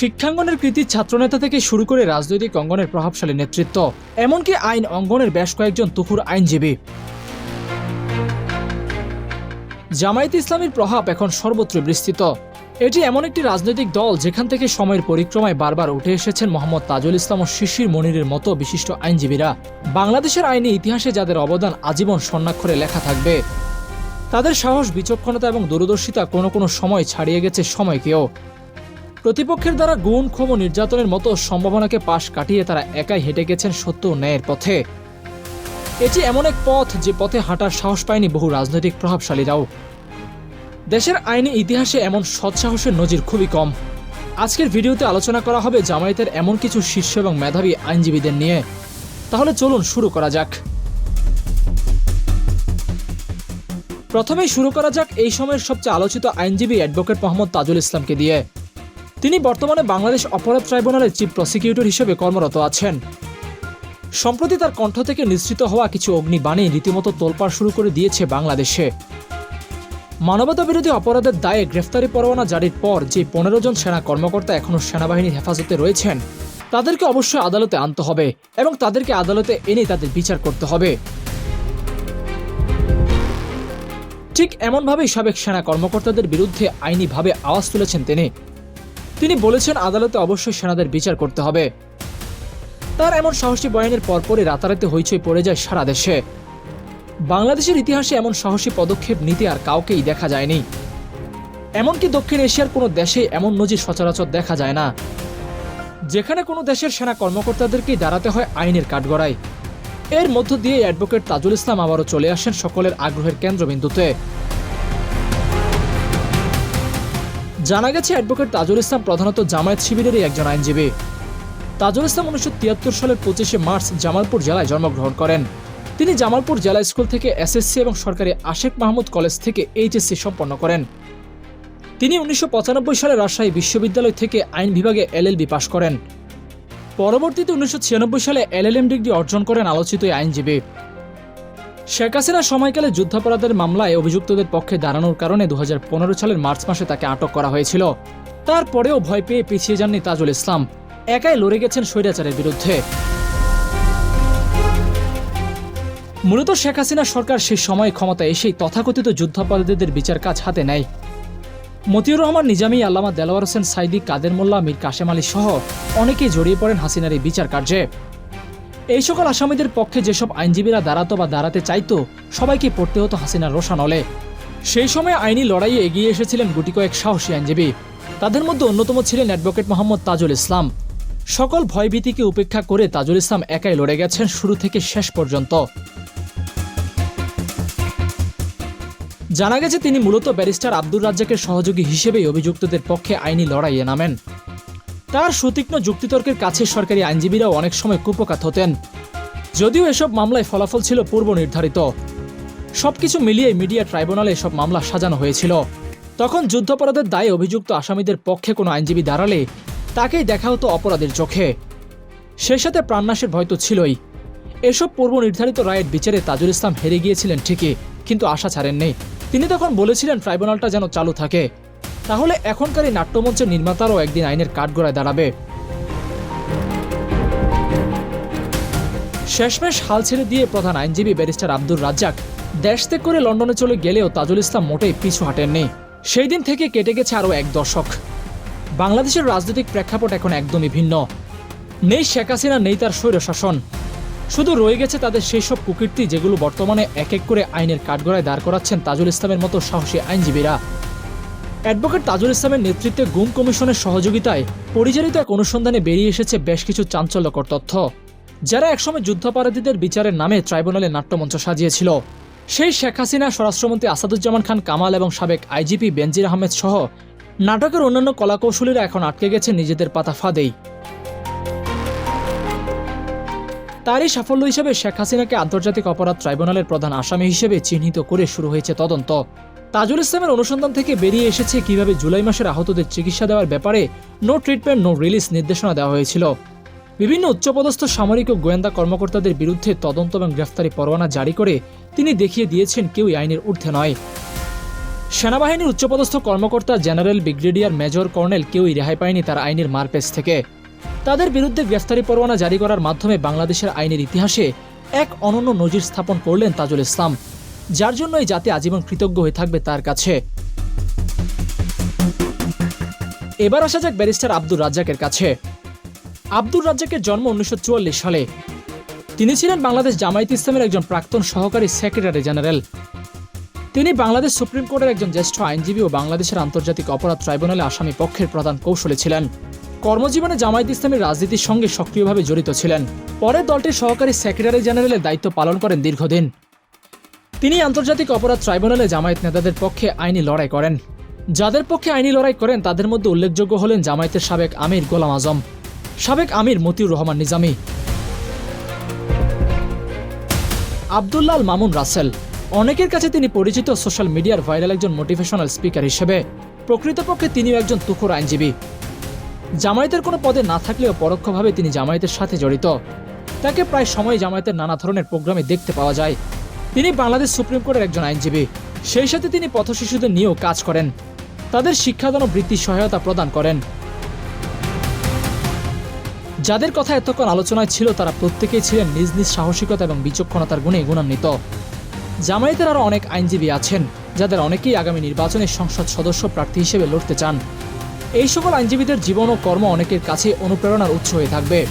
শিক্ষাঙ্গনের কৃতি ছাত্রনেতা থেকে শুরু করে রাজনৈতিক অঙ্গনের প্রভাবশালী নেতৃত্ব, এমনকি আইন অঙ্গনের বেশ কয়েকজন তুখুর আইনজীবী। জামায়াত ইসলামীর প্রভাব এখন সর্বত্র বিস্তৃত। এটি এমন একটি রাজনৈতিক দল যেখান থেকে সময়ের পরিক্রমায় বারবার উঠে এসেছেন মোহাম্মদ তাজুল ইসলাম ও শিশির মনিরের মতো বিশিষ্ট আইনজীবীরা। বাংলাদেশের আইনি ইতিহাসে যাদের অবদান আজীবন স্বর্ণাক্ষরে লেখা থাকবে, তাদের সাহস, বিচক্ষণতা এবং দূরদর্শিতা কোনো কোনো সময় ছাড়িয়ে গেছে সময়কেও। প্রতিপক্ষের দ্বারা গুণ ক্ষম নির্যাতনের মতো সম্ভাবনাকে পাশ কাটিয়ে তারা একাই হেঁটে গেছেন সত্য ন্যায়ের পথে। এটি এমন এক পথ যে পথে হাঁটার সাহস পায়নি বহু রাজনৈতিক প্রভাবশালীরাও। দেশের আইনি ইতিহাসে এমন সৎসাহসের নজির খুবই কম। আজকের ভিডিওতে আলোচনা করা হবে জামায়াতের এমন কিছু শীর্ষ এবং মেধাবী আইনজীবীদের নিয়ে। তাহলে চলুন শুরু করা যাক। প্রথমেই শুরু করা যাক এই সময়ের সবচেয়ে আলোচিত আইনজীবী অ্যাডভোকেট মোহাম্মদ তাজুল ইসলামকে দিয়ে। তিনি বর্তমানে বাংলাদেশ অপরাধ ট্রাইব্যুনালের চিফ প্রসিকিউটর হিসেবে কর্মরত আছেন। সম্প্রতি তার কণ্ঠ থেকে নিঃসৃত হওয়া কিছু অগ্নিবাণী রীতিমতো তোলপাড় শুরু করে দিয়েছে বাংলাদেশে। মানবতা বিরোধী অপরাধের দায়ে গ্রেফতারি পরোয়ানা জারির পর যে পনেরো জন সেনা কর্মকর্তা এখনও সেনাবাহিনীর হেফাজতে রয়েছেন, তাদেরকে অবশ্যই আদালতে আনতে হবে এবং তাদেরকে আদালতে এনে তাদের বিচার করতে হবে। ঠিক এমনভাবেই সাবেক সেনা কর্মকর্তাদের বিরুদ্ধে আইনিভাবে আওয়াজ তুলেছেন তিনি। তিনি বলেছেন, আদালতে অবশ্যই সেনাদের বিচার করতে হবে। তার এমন সাহসী বয়ানের পরপরই রাতারাতি হইচই পড়ে যায় সারা দেশে। বাংলাদেশের ইতিহাসে এমন সাহসী পদক্ষেপ, নিতে আর কাউকেই দেখা যায়নি। এমনকি দক্ষিণ এশিয়ার কোনো দেশে এমন নজির সচরাচর দেখা যায় না। যেখানে কোনো দেশের সেনা কর্মকর্তাদেরকেই দাঁড়াতে হয় আইনের কাঠগড়ায়। এর মধ্য দিয়ে অ্যাডভোকেট তাজুল ইসলাম আবারও চলে আসেন সকলের আগ্রহের কেন্দ্রবিন্দুতে। জানা গেছে অ্যাডভোকেট তাজুল ইসলাম প্রধানত জামায়াত শিবিরেরই একজন আইনজীবী। তাজুল ইসলাম উনিশশো তিয়াত্তর সালের পঁচিশে মার্চ জামালপুর জেলায় জন্মগ্রহণ করেন। তিনি জামালপুর জেলা স্কুল থেকে এসএসসি এবং সরকারি আশেক মাহমুদ কলেজ থেকে এইচএসসি সম্পন্ন করেন। তিনি উনিশশো পঁচানব্বই সালে রাজশাহী বিশ্ববিদ্যালয় থেকে আইন বিভাগে এলএলবি পাশ করেন। পরবর্তীতে উনিশশো ছিয়ানব্বই সালে এলএলএম ডিগ্রি অর্জন করেন আলোচিত আইনজীবী। শেখ হাসিনার সময়কালে যুদ্ধাপরাধের মামলায় অভিযুক্তদের পক্ষে দাঁড়ানোর কারণে দু হাজার পনেরো সালের মার্চ মাসে তাকে আটক করা হয়েছিল। তারপরেও ভয় পেয়ে পিছিয়ে যাননি তাজুল ইসলাম। একাই লড়ে গেছেন স্বৈরাচারের বিরুদ্ধে। মূলত শেখ হাসিনা সরকার সেই সময় ক্ষমতা এসেই তথাকথিত যুদ্ধাপরাধীদের বিচার কাজ হাতে নেয়। মতিউর রহমান, নিজামী আল্লামা দেলোয়ার হোসেন, সাইদি কাদের মোল্লা, মীর কাশেম আলী সহ অনেকেই জড়িয়ে পড়েন হাসিনার এই বিচার কার্যে। এই সকল আসামিদের পক্ষে যেসব আইনজীবীরা দাঁড়াতো বা দাঁড়াতে চাইতো, সবাইকে পড়তে হতো হাসিনার রোশানলে সেই সময় আইনি লড়াইয়ে এগিয়ে এসেছিলেন গুটি কয়েক সাহসী আইনজীবী। তাদের মধ্যে অন্যতম ছিলেন অ্যাডভোকেট মোহাম্মদ তাজুল ইসলাম। সকল ভয়ভীতিকে উপেক্ষা করে তাজুল ইসলাম একাই লড়ে গেছেন শুরু থেকে শেষ পর্যন্ত। জানা গেছে, তিনি মূলত ব্যারিস্টার আব্দুর রাজ্জাকের সহযোগী হিসেবেই অভিযুক্তদের পক্ষে আইনি লড়াইয়ে নামেন। তার সুতীক্ষ্ণ যুক্তিতর্কের কাছে সরকারি আইনজীবীরাও অনেক সময় কুপকাত হতেন। যদিও এসব মামলায় ফলাফল ছিল পূর্ব নির্ধারিত। সবকিছু মিলিয়ে মিডিয়া ট্রাইব্যুনালে এসব মামলা সাজানো হয়েছিল। তখন যুদ্ধাপরাধের দায়ে অভিযুক্ত আসামিদের পক্ষে কোনো আইনজীবী দাঁড়ালে তাকেই দেখা হতো অপরাধের চোখে। সেই সাথে প্রাণনাশের ভয় তো ছিলই। এসব পূর্ব নির্ধারিত রায়ের বিচারে তাজুল ইসলাম হেরে গিয়েছিলেন ঠিকই, কিন্তু আশা ছাড়েননি। তিনি তখন বলেছিলেন ট্রাইব্যুনালটা যেন চালু থাকে। তাহলে এখনকার এই নাট্যমঞ্চের নির্মাতারাও একদিন আইনের কাঠগড়ায় দাঁড়াবে। শেষমেশ হাল ছেড়ে দিয়ে প্রধান আইনজীবী ব্যারিস্টার আব্দুর রাজ্জাক দেশ ত্যাগ করে লন্ডনে চলে গেলেও তাজুল ইসলাম মোটেই পিছু হাঁটেননি। সেই দিন থেকে কেটে গেছে আরও এক দশক। বাংলাদেশের রাজনৈতিক প্রেক্ষাপট এখন একদমই ভিন্ন। নেই শেখ হাসিনা, নেই তার স্বৈর শাসন। শুধু রয়ে গেছে তাদের সেই সব কুকীর্তি যেগুলো বর্তমানে এক এক করে আইনের কাঠগড়ায় দাঁড় করাচ্ছেন তাজুল ইসলামের মতো সাহসী আইনজীবীরা। অ্যাডভোকেট তাজুল ইসলামের নেতৃত্বে গুম কমিশনের সহযোগিতায় পরিচালিত এক অনুসন্ধানে বেরিয়ে এসেছে বেশ কিছু চাঞ্চল্যকর তথ্য, যারা একসময় যুদ্ধাপরাধীদের বিচারের নামে ট্রাইব্যুনালে নাট্যমঞ্চ সাজিয়েছিল। সেই শেখ হাসিনা, স্বরাষ্ট্রমন্ত্রী আসাদুজ্জামান খান কামাল এবং সাবেক আইজিপি বেনজির আহমেদ সহ নাটকের অন্যান্য কলাকৌশলীরা এখন আটকে গেছে নিজেদের পাতা ফাঁদেই। তারই সাফল্য হিসেবে শেখ হাসিনাকে আন্তর্জাতিক অপরাধ ট্রাইব্যুনালের প্রধান আসামি হিসেবে চিহ্নিত করে শুরু হয়েছে তদন্ত। তাজুল ইসলামের অনুসন্ধান থেকে বেরিয়ে এসেছে কীভাবে জুলাই মাসের আহতদের চিকিৎসা দেওয়ার ব্যাপারে নো ট্রিটমেন্ট নো রিলিজ নির্দেশনা দেওয়া হয়েছিল। বিভিন্ন উচ্চপদস্থ সামরিক ও গোয়েন্দা কর্মকর্তাদের বিরুদ্ধে তদন্ত এবং গ্রেফতারি পরোয়ানা জারি করে তিনি দেখিয়ে দিয়েছেন কেউই আইনের ঊর্ধ্বে নয়। সেনাবাহিনীর উচ্চপদস্থ কর্মকর্তা জেনারেল ব্রিগেডিয়ার মেজর কর্নেল কেউই রেহাই পায়নি তার আইনের মারপেচ থেকে। তাদের বিরুদ্ধে গ্রেফতারি পরোয়ানা জারি করার মাধ্যমে বাংলাদেশের আইনের ইতিহাসে এক অনন্য নজির স্থাপন করলেন তাজুল ইসলাম। যার জন্য এই জাতি আজীবন কৃতজ্ঞ হয়ে থাকবে তার কাছে। এবার আসা যাক ব্যারিস্টার আব্দুর রাজ্জাকের কাছে। আব্দুর রাজ্জাকের জন্ম উনিশশো চুয়াল্লিশ সালে। তিনি ছিলেন বাংলাদেশ জামায়াত ইসলামের একজন প্রাক্তন সহকারী সেক্রেটারি জেনারেল। তিনি বাংলাদেশ সুপ্রিম কোর্টের একজন জ্যেষ্ঠ আইনজীবী ও বাংলাদেশের আন্তর্জাতিক অপরাধ ট্রাইব্যুনালে আসামি পক্ষের প্রধান কৌশলী ছিলেন। কর্মজীবনে জামায়াত ইসলামের রাজনীতির সঙ্গে সক্রিয়ভাবে জড়িত ছিলেন। পরে দলটির সহকারী সেক্রেটারি জেনারেলের দায়িত্ব পালন করেন দীর্ঘদিন। তিনি আন্তর্জাতিক অপরাধ ট্রাইব্যুনালে জামায়াত নেতাদের পক্ষে আইনি লড়াই করেন। যাদের পক্ষে আইনি লড়াই করেন, তাদের মধ্যে উল্লেখযোগ্য হলেন জামায়াতের সাবেক আমির গোলাম আজম, সাবেক আমির মতিউর রহমান নিজামী, আবদুল্লাল মামুন রাসেল। অনেকের কাছে তিনি পরিচিত সোশ্যাল মিডিয়ার ভাইরাল একজন মোটিভেশনাল স্পিকার হিসেবে। প্রকৃতপক্ষে তিনিও একজন তুখোর আইনজীবী। জামায়াতের কোনো পদে না থাকলেও পরোক্ষভাবে তিনি জামায়াতের সাথে জড়িত। তাকে প্রায় সময় জামায়াতের নানা ধরনের প্রোগ্রামে দেখতে পাওয়া যায়। তিনি বাংলাদেশ সুপ্রিম কোর্টের একজন আইনজীবী। সেই সাথে তিনি পথশিশুদের নিয়েও কাজ করেন। তাদের শিক্ষাদান ও বৃত্তি সহায়তা প্রদান করেন। যাদের কথা এতক্ষণ আলোচনায় ছিল, তারা প্রত্যেকেই ছিলেন নিজ নিজ সাহসিকতা এবং বিচক্ষণতার গুণে গুণান্বিত। জামায়াতের আরও অনেক আইনজীবী আছেন, যাদের অনেকেই আগামী নির্বাচনে সংসদ সদস্য প্রার্থী হিসেবে লড়তে চান। এই সকল আইনজীবীদের জীবন ও কর্ম অনেকের কাছে অনুপ্রেরণার উৎস হয়ে থাকবে।